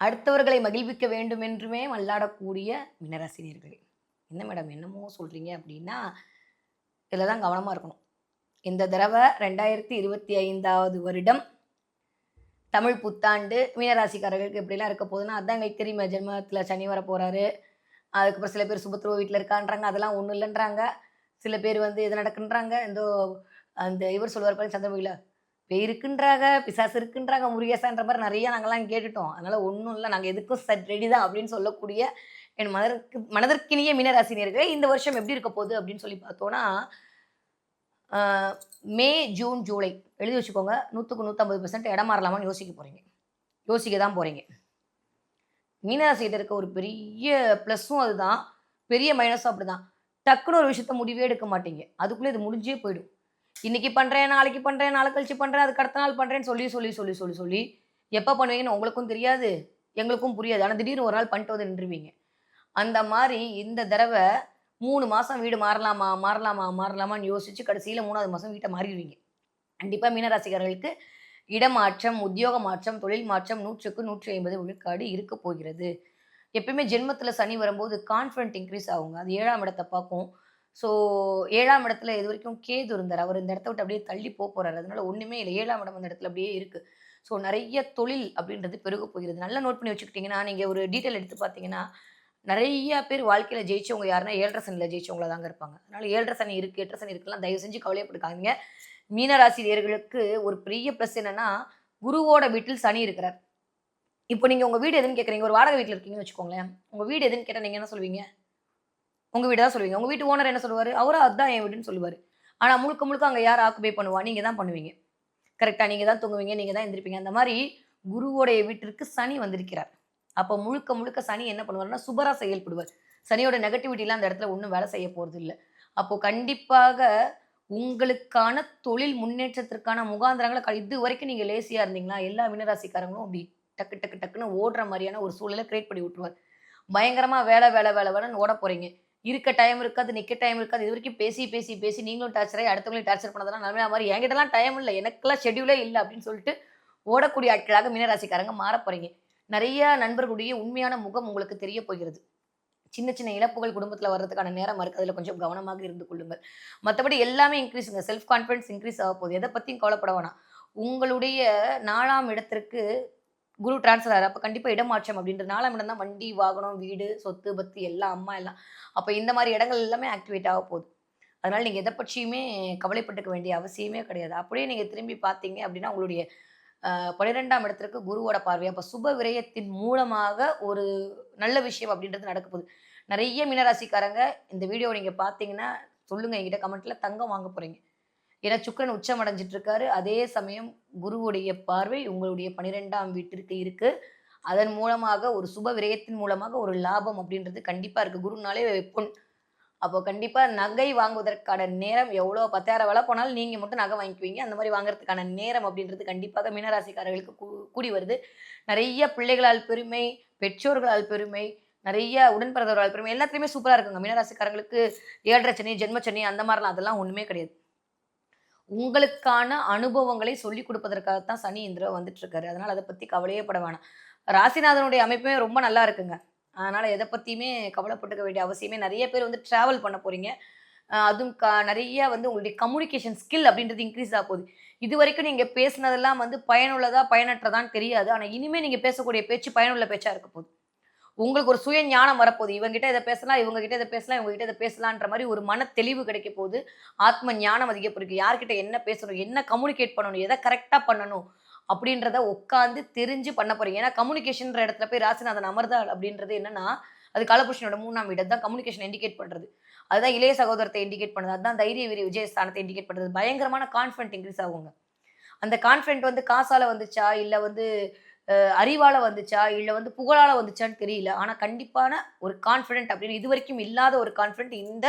அடுத்தவர்களை மகிழ்விக்க வேண்டும் என்றுமே மல்லாடக்கூடிய மினராசினியர்களே. என்ன மேடம் என்னமோ சொல்கிறீங்க அப்படின்னா இதில் தான் கவனமாக இருக்கணும். இந்த தடவை ரெண்டாயிரத்தி இருபத்தி ஐந்தாவது வருடம் தமிழ் புத்தாண்டு மீனராசிக்காரர்களுக்கு எப்படிலாம் இருக்க போகுதுன்னா அதான் எங்களுக்கு தெரியுமே ஜென்மத்தில் சனி வர போகிறாரு அதுக்கப்புறம் சில பேர் சுபத்ருவ வீட்டில் இருக்கான்றாங்க அதெல்லாம் ஒன்றும் இல்லைன்றாங்க. சில பேர் வந்து இது நடக்குன்றாங்க இந்த அந்த இவர் சொல்லுவார் பாருங்க சந்திரமுகியில் பேய் இருக்குன்றாங்க பிசாசு இருக்குன்றாங்க முருகேசான்ற மாதிரி நிறைய நாங்கள்லாம் கேட்டுட்டோம். அதனால ஒன்றும் இல்லை நாங்கள் எதுக்கும் சட் ரெடி தான் அப்படின்னு சொல்லக்கூடிய என் மனதிற்கு மனதிற்கினிய மீனராசினியர்களே இந்த வருஷம் எப்படி இருக்க போகுது அப்படின்னு சொல்லி பார்த்தோன்னா மே ஜூன் ஜூலை. எழுதி வச்சுக்கோங்க. நூற்றுக்கு நூற்றம்பது பெர்சன்ட் இடம் மாறலாமான்னு யோசிக்க போகிறீங்க யோசிக்க தான் போகிறீங்க மீனராசிகிட்ட இருக்க ஒரு பெரிய ப்ளஸ்ஸும் அதுதான். பெரிய மைனஸும் அப்படிதான். டக்குன்னு ஒரு விஷயத்த முடிவே எடுக்க மாட்டீங்க. அதுக்குள்ளே இது முடிஞ்சே போயிடும். இன்னைக்கு பண்ணுறேன் நாளைக்கு பண்ணுறேன் நாளை கழிச்சு பண்ணுறேன் அதுக்கு அடுத்த நாள் பண்ணுறேன்னு சொல்லி சொல்லி சொல்லி சொல்லி சொல்லி எப்போ பண்ணுவீங்கன்னு உங்களுக்கும் தெரியாது எங்களுக்கும் புரியாது. ஆனால் திடீர்னு ஒரு நாள் பண்ணிட்டு வந்து நின்றுவீங்க அந்த மாதிரி இந்த தடவை மூணு மாதம் வீடு மாறலாமா மாறலாமா மாறலாமான்னு யோசிச்சு கடைசியில் மூணாவது மாதம் வீட்டை மாறிடுவீங்க. கண்டிப்பாக மீனராசிக்காரர்களுக்கு இடமாற்றம் உத்தியோக மாற்றம் தொழில் மாற்றம் நூற்றுக்கு நூற்றி ஐம்பது விழுக்காடு இருக்க போகிறது. எப்பயுமே ஜென்மத்தில் சனி வரும்போது கான்ஃபிடென்ட் இன்க்ரீஸ் ஆகுங்க. அது ஏழாம் இடத்தை பார்க்கும். ஸோ ஏழாம் இடத்துல இது வரைக்கும் கேது இருந்தார். அவர் இந்த இடத்த விட்டு அப்படியே தள்ளி போக போறாரு. அதனால ஒன்றுமே இல்லை. ஏழாம் இடம் அந்த இடத்துல அப்படியே இருக்கு. ஸோ நிறைய தொழில் அப்படின்றது பெருக போகிறது. நல்லா நோட் பண்ணி வச்சுக்கிட்டிங்கன்னா நீங்கள் ஒரு டீட்டெயில் எடுத்து பார்த்தீங்கன்னா நிறைய பேர் வாழ்க்கையில் ஜெயிச்சவங்க யாருன்னா ஏழரை சனியில் ஜெயிச்சவங்கள தாங்க இருப்பாங்க. அதனால ஏழரை சனி இருக்குது எட்டரை சனி இருக்குலாம் தயவு செஞ்சு கவலையப்படுக்காதீங்க மீனராசிரியர்களுக்கு ஒரு பெரிய ப்ளஸ் என்னன்னா குருவோட வீட்டில் சனி இருக்கிறார். இப்போ நீங்கள் உங்கள் வீடு எதுன்னு கேட்குறீங்க ஒரு வாடகை வீட்டில் இருக்கீங்கன்னு வச்சுக்கோங்களேன். உங்கள் வீடு எதுன்னு கேட்டால் நீங்கள் என்ன சொல்லுவீங்க உங்கள் வீடு தான் சொல்லுவீங்க. உங்கள் வீட்டு ஓனர் என்ன சொல்லுவார்? அவரும் அதுதான் என் வீடுன்னு சொல்லுவார். ஆனால் முழுக்க முழுக்க அங்கே யார் ஆக்குபை பண்ணுவா? நீங்கள் தான் பண்ணுவீங்க. கரெக்டாக நீங்கள் தான் தூங்குவீங்க நீங்கள் தான் எந்திரிப்பீங்க. அந்த மாதிரி குருவோடைய வீட்டிற்கு சனி வந்திருக்கிறார். அப்போ முழுக்க முழுக்க சனி என்ன பண்ணுவார்னா சுபரா செயல்படுவார். சனியோட நெகட்டிவிட்டிலாம் அந்த இடத்துல ஒன்றும் வேலை செய்ய போகிறது இல்லை. அப்போது கண்டிப்பாக உங்களுக்கான தொழில் முன்னேற்றத்திற்கான முகாந்திரங்களை க- இது வரைக்கும் நீங்கள் லேசியாக இருந்தீங்களா எல்லா மீனராசிக்காரங்களும் அப்படி டக்கு டக்கு டக்குன்னு ஓடுற மாதிரியான ஒரு சூழலை கிரியேட் பண்ணி விட்டுருவார். பயங்கரமாக வேலை வேலை வேலை வேலைன்னு ஓட போகிறீங்க இருக்க டைம் இருக்காது நிற்க டைம் இருக்காது. இது வரைக்கும் பேசி பேசி பேசி நீங்களும் டார்ச்சர் ஆகி அடுத்தவங்களையும் டார்ச்சர் பண்ணதெல்லாம் நல்ல மாதிரி என்கிட்டலாம் டைம் இல்லை. எனக்கெல்லாம் ஷெட்யூலே இல்லை அப்படின்னு சொல்லிட்டு ஓடக்கூடிய ஆட்களாக மீனராசிக்காரங்க மாற போகிறீங்க நிறைய நண்பர்களுடைய உண்மையான முகம் உங்களுக்கு தெரிய போகிறது. சின்ன சின்ன இழப்புகள் குடும்பத்தில் வர்றதுக்கான நேரம் இருக்குது அதில் கொஞ்சம் கவனமாக இருந்து கொள்ளுங்கள். மற்றபடி எல்லாமே இன்க்ரீஸுங்க செல்ஃப் கான்ஃபிடன்ஸ் இன்க்ரீஸ் ஆக போகுது. எதை பற்றியும் கவலைப்பட வேணாம். உங்களுடைய நாலாம் இடத்திற்கு குரு டிரான்ஸ்ஃபர் ஆகிறார் அப்போ கண்டிப்பாக இடமாற்றம் அப்படின்ற நாலாம் இடம் தான் வண்டி வாகனம் வீடு சொத்து பத்து எல்லாம் அம்மா எல்லாம். அப்போ இந்த மாதிரி இடங்கள் எல்லாமே ஆக்டிவேட் ஆக போகுது. அதனால் நீங்கள் எதை பற்றியுமே கவலைப்பட்டுக்க வேண்டிய அவசியமே கிடையாது. அப்படியே நீங்கள் திரும்பி பார்த்தீங்க அப்படின்னா உங்களுடைய பன்னிரெண்டாம் இடத்திற்கு குருவோட பார்வை. அப்போ சுப விரயத்தின் மூலமாக ஒரு நல்ல விஷயம் அப்படின்றது நடக்க போகுது. நிறைய மீனராசிக்காரங்க இந்த வீடியோ நீங்கள் பார்த்தீங்கன்னா சொல்லுங்கள் என்கிட்ட கமெண்ட்டில் தங்கம் வாங்க போகிறீங்க ஏன்னா சுக்கரன் உச்சம் அடைஞ்சிட்டு இருக்காரு அதே சமயம் குருவுடைய பார்வை உங்களுடைய பனிரெண்டாம் வீட்டிற்கு இருக்கு. அதன் மூலமாக ஒரு சுப விரயத்தின் மூலமாக ஒரு லாபம் அப்படின்றது கண்டிப்பாக இருக்குது குருனாலே பொன் அப்போ கண்டிப்பாக நகை வாங்குவதற்கான நேரம் எவ்வளோ? பத்தாயிரம் விலை போனாலும் நீங்கள் மட்டும் நகை வாங்கிக்குவீங்க. அந்த மாதிரி வாங்குறதுக்கான நேரம் அப்படின்றது கண்டிப்பாக மீனராசிக்காரர்களுக்கு கூ- கூடி வருது. நிறைய பிள்ளைகளால் பெருமை பெற்றோர்களால் பெருமை நிறைய உடன்பிறந்தவர்களால் பெருமை எல்லாத்துலேயுமே சூப்பராக இருக்குங்க. மீனராசிக்காரங்களுக்கு ஏழரை சனி ஜென்மச்சனி அந்த மாதிரிலாம் அதெல்லாம் ஒன்றுமே கிடையாது. உங்களுக்கான அனுபவங்களை சொல்லி கொடுப்பதற்காகத்தான் சனி இந்திர வந்துட்டு இருக்காரு அதனால அதை பற்றி கவலையே பட வேணாம். ராசிநாதனுடைய அமைப்புமே ரொம்ப நல்லா இருக்குங்க. அதனால எதை பற்றியுமே கவலைப்பட்டுக்க வேண்டிய அவசியமே நிறைய பேர் வந்து ட்ராவல் பண்ண போறீங்க. அதுவும் க நிறைய வந்து உங்களுடைய கம்யூனிகேஷன் ஸ்கில் அப்படின்றது இன்க்ரீஸ் ஆக போகுது. இது வரைக்கும் நீங்கள் பேசுனதெல்லாம் வந்து பயனுள்ளதா பயனற்றதான்னு தெரியாது. ஆனால் இனிமேல் நீங்கள் பேசக்கூடிய பேச்சு பயனுள்ள பேச்சாக இருக்க போகுது. உங்களுக்கு ஒரு சுய ஞானம் வரப்போகுது. இவங்ககிட்ட இதை பேசலாம் இவங்க கிட்ட இதை பேசலாம் இவங்க கிட்ட இதை பேசலான்ற மாதிரி ஒரு மன தெளிவு கிடைக்க போகுது. ஆத்ம ஞானம் அதிகப்படுக்கு யார்கிட்ட என்ன பேசணும் என்ன கம்யூனிகேட் பண்ணணும் எதை கரெக்டாக பண்ணணும் அப்படின்றத உட்காந்து தெரிஞ்சு பண்ண போறீங்க. ஏன்னா கம்யூனிகேஷன்ற இடத்துல போய் ராசிநாதன் அமர்தாள் அப்படின்றது என்னன்னா அது காலபுருஷனோட மூணாம் வீடு. தான் கம்யூனிகேஷன் இண்டிகேட் பண்ணுறது அதுதான் இளைய சகோதரத்தை இண்டிகேட் பண்ணுது அதுதான் தைரிய வீரிய விஜயஸ்தானத்தை இண்டிகேட் பண்ணுறது பயங்கரமான கான்ஃபிடென்ட் இன்க்ரீஸ் ஆகுங்க. அந்த கான்ஃபிடென்ட் வந்து காசால வந்துச்சா? இல்லை வந்து அறிவால வந்துச்சா? இல்லை வந்து புகழால வந்துச்சான்னு தெரியல. ஆனால் கண்டிப்பான ஒரு கான்ஃபிடென்ட் அப்படின்னு இது வரைக்கும் இல்லாத ஒரு கான்ஃபிடென்ட் இந்த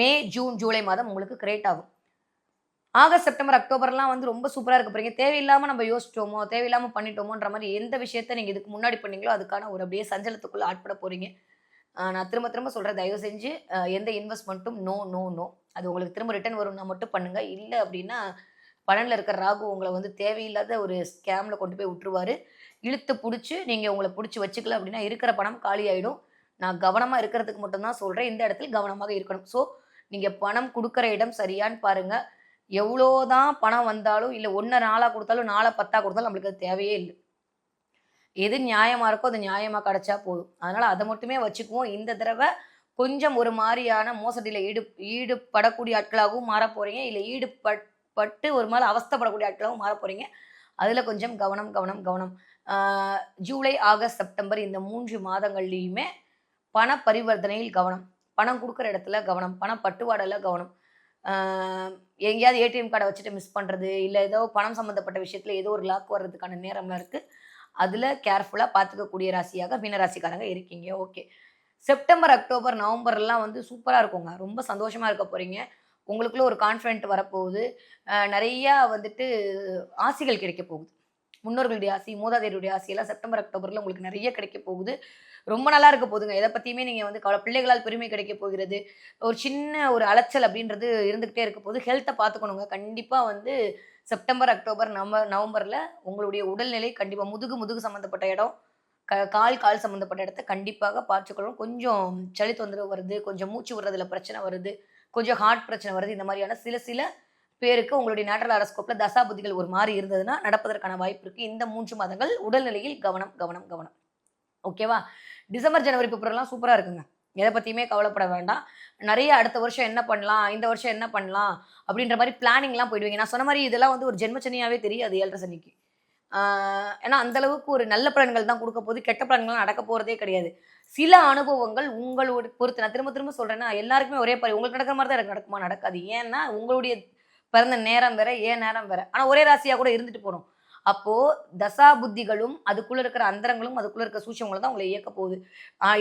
மே ஜூன் ஜூலை மாதம் உங்களுக்கு கிரியேட் ஆகும். ஆகஸ்ட் செப்டம்பர் அக்டோபர்லாம் வந்து ரொம்ப சூப்பராக இருக்க போறீங்க. தேவையில்லாமல் நம்ம யோசிச்சோமோ தேவையில்லாமல் பண்ணிட்டோமோன்ற மாதிரி எந்த விஷயத்த நீங்கள் இதுக்கு முன்னாடி பண்ணீங்களோ அதுக்கான ஒரு அப்படியே சஞ்சலத்துக்குள்ள ஆட்பட போறீங்க. நான் திரும்ப திரும்ப சொல்கிறேன் தயவு செஞ்சு எந்த இன்வெஸ்ட்மெண்ட்டும் நோ நோ நோ அது உங்களுக்கு திரும்ப ரிட்டர்ன் வரும்னா மட்டும் பண்ணுங்க. இல்லை அப்படின்னா பலனில் இருக்கிற ராகு உங்களை வந்து தேவையில்லாத ஒரு ஸ்கேமில் கொண்டு போய் விட்டுருவார். இழுத்து பிடிச்சி நீங்கள் உங்களை பிடிச்சி வச்சுக்கல அப்படின்னா இருக்கிற பணம் காலி ஆகிடும் நான் கவனமாக இருக்கிறதுக்கு மட்டும்தான் சொல்கிறேன் இந்த இடத்துல கவனமாக இருக்கணும். ஸோ நீங்கள் பணம் கொடுக்குற இடம் சரியான்னு பாருங்கள் எவ்வளோ தான் பணம் வந்தாலும் இல்லை ஒன்றை நாளாக கொடுத்தாலும் நாளை பத்தா கொடுத்தாலும் நம்மளுக்கு அது தேவையே இல்லை. எது நியாயமாக இருக்கோ அது நியாயமாக கிடச்சா போதும். அதனால் அதை மட்டுமே வச்சுக்குவோம். இந்த தடவை கொஞ்சம் ஒரு மாதிரியான மோசடியில் ஈடு ஈடுபடக்கூடிய ஆட்களாகவும் மாற போகிறீங்க இல்லை ஈடுபட் பட்டு ஒரு மாதிரி அவஸ்தைப்படக்கூடிய ஆட்களாகவும் மாற போகிறீங்க அதில் கொஞ்சம் கவனம் கவனம் கவனம். ஜூலை ஆகஸ்ட் செப்டம்பர் இந்த மூன்று மாதங்கள்லேயுமே பண பரிவர்த்தனையில் கவனம். பணம் கொடுக்குற இடத்துல கவனம் பண பட்டுவாடல கவனம். எங்கேயாவது ஏடிஎம் கார்டை வச்சுட்டு மிஸ் பண்ணுறது இல்லை ஏதோ பணம் சம்மந்தப்பட்ட விஷயத்தில் ஏதோ ஒரு லாக் வர்றதுக்கான நேரம்லாம் இருக்குது அதில் கேர்ஃபுல்லாக பார்த்துக்கக்கூடிய ராசியாக மீனராசிக்காரங்க இருக்கீங்க. ஓகே. செப்டம்பர் அக்டோபர் நவம்பர்லாம் வந்து சூப்பராக இருக்குங்க. ரொம்ப சந்தோஷமாக இருக்க போகிறீங்க உங்களுக்குள்ள ஒரு கான்ஃபிடென்ட் வரப்போகுது. நிறையா வந்துட்டு ஆசிகள் கிடைக்க போகுது. முன்னோர்களுடைய ஆசி மூதாதையருடைய ஆசையெல்லாம் செப்டம்பர் அக்டோபரில் உங்களுக்கு நிறைய கிடைக்க போகுது. ரொம்ப நல்லா இருக்க போகுதுங்க. எதை பற்றியுமே நீங்கள் வந்து கவலை பிள்ளைகளால் பெருமை கிடைக்க போகிறது ஒரு சின்ன ஒரு அலைச்சல் அப்படின்றது இருந்துக்கிட்டே இருக்க போது ஹெல்த்தை பார்த்துக்கணுங்க. கண்டிப்பாக வந்து செப்டம்பர் அக்டோபர் நவ நவம்பரில் உங்களுடைய உடல்நிலை கண்டிப்பாக முதுகு முதுகு சம்மந்தப்பட்ட இடம் க கால் கால் சம்மந்தப்பட்ட இடத்த கண்டிப்பாக பார்த்துக்கணும். கொஞ்சம் சளி தொந்தரவு வருது கொஞ்சம் மூச்சு விடுறதுல பிரச்சனை வருது. கொஞ்சம் ஹார்ட் பிரச்சனை வருது. இந்த மாதிரியான சில சில பேருக்கு உங்களுடைய நேட்டரல் அரஸ்கோப்பில் தசாபுதிகள் ஒரு மாதிரி இருந்ததுன்னா நடப்பதற்கான வாய்ப்பு இருக்குது இந்த மூன்று மாதங்கள் உடல்நிலையில் கவனம் கவனம் கவனம். ஓகேவா டிசம்பர் ஜனவரி பிப்ரவரிலாம் சூப்பராக இருக்குங்க. எதை பற்றியுமே கவலைப்பட வேண்டாம். நிறைய அடுத்த வருஷம் என்ன பண்ணலாம் இந்த வருஷம் என்ன பண்ணலாம் அப்படின்ற மாதிரி பிளானிங்லாம் போயிடுவீங்க. நான் சொன்ன மாதிரி இதெல்லாம் வந்து ஒரு ஜென்மச்சனியாகவே தெரியாது ஏழரை சனிக்கு. ஏன்னா அந்த அளவுக்கு ஒரு நல்ல பலன்கள் தான் கொடுக்க போது கெட்ட பலன்கள் நடக்க போகிறதே கிடையாது. சில அனுபவங்கள் உங்களோட பொறுத்து நான் திரும்ப திரும்ப சொல்கிறேன்னா எல்லாருக்குமே ஒரே பாரு உங்களுக்கு நடக்கிற மாதிரி தான் எனக்கு நடக்குமா? நடக்காது. ஏன்னா உங்களுடைய பிறந்த நேரம் வேற ஏன் நேரம் வேற. ஆனால் ஒரே ராசியாக கூட இருந்துட்டு போகிறோம் அப்போ தசா புத்திகளும் அதுக்குள்ள இருக்கிற அந்தரங்களும் அதுக்குள்ள இருக்கிற சூட்சங்களும் தான் உங்களை இயக்க போகுது.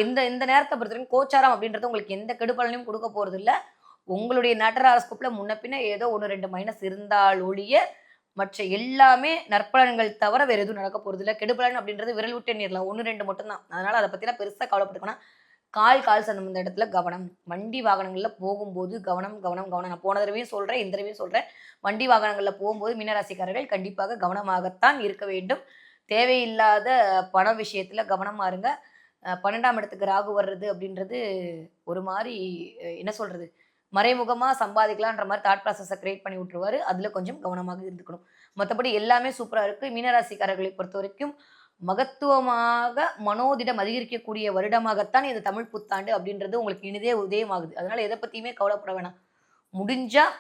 இந்த இந்த நேரத்தை பொறுத்த வரைக்கும் கோச்சாரம் அப்படின்றது உங்களுக்கு எந்த கெடுபலனையும் கொடுக்க போறது இல்லை உங்களுடைய நட்டராஸ்கோப்ல முன்ன பின்ன ஏதோ ஒன்று ரெண்டு மைனஸ் இருந்தால் ஒழிய மற்ற எல்லாமே நற்பலன்கள் தவிர வேறு எதுவும் நடக்க போறது இல்லை கெடுபலன் அப்படின்றது விரல் விட்டு எண்ணிடலாம் ஒன்று ரெண்டு மட்டும்தான். அதனால அதை பற்றிலாம் பெருசாக கவலைப்பட்டுக்கணும் கால் கால் சம்பந்த இடத்துல கவனம். வண்டி வாகனங்களில் போகும்போது கவனம் கவனம் கவனம். நான் போன தடவையும் சொல்கிறேன் இந்த தடவையும் சொல்கிறேன் வண்டி வாகனங்களில் போகும்போது மீனராசிக்காரர்கள் கண்டிப்பாக கவனமாகத்தான் இருக்க வேண்டும். தேவையில்லாத பண விஷயத்தில் கவனம் இருங்க. பன்னெண்டாம் இடத்துக்கு ராகு வர்றது அப்படின்றது ஒரு மாதிரி என்ன சொல்கிறது மறைமுகமாக சம்பாதிக்கலான்ற மாதிரி தாட் ப்ராசஸை கிரியேட் பண்ணி விட்டுருவாரு. அதில் கொஞ்சம் கவனமாக இருந்துக்கணும். மற்றபடி எல்லாமே சூப்பராக இருக்குது மீனராசிக்காரர்களை பொறுத்த வரைக்கும் மகத்துவமாக மனோதிடம் அதிகரிக்கக்கூடிய வருடமாகத்தான் இந்த தமிழ் புத்தாண்டு அப்படின்றது உங்களுக்கு இனிதே உதயமாகுது. அதனால் எதை பற்றியுமே கவலைப்பட வேணாம். முடிஞ்சால்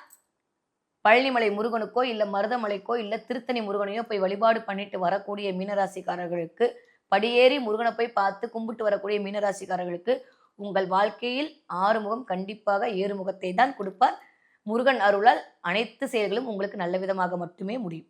பழனிமலை முருகனுக்கோ இல்லை மருதமலைக்கோ இல்லை திருத்தணி முருகனையோ போய் வழிபாடு பண்ணிட்டு வரக்கூடிய மீனராசிக்காரர்களுக்கு படியேறி முருகனை போய் பார்த்து கும்பிட்டு வரக்கூடிய மீனராசிக்காரர்களுக்கு உங்கள் வாழ்க்கையில் ஆறுமுகம் கண்டிப்பாக ஏறுமுகத்தை தான் கொடுப்பார். முருகன் அருளால் அனைத்து செயல்களும் உங்களுக்கு நல்ல விதமாக மட்டுமே முடியும்.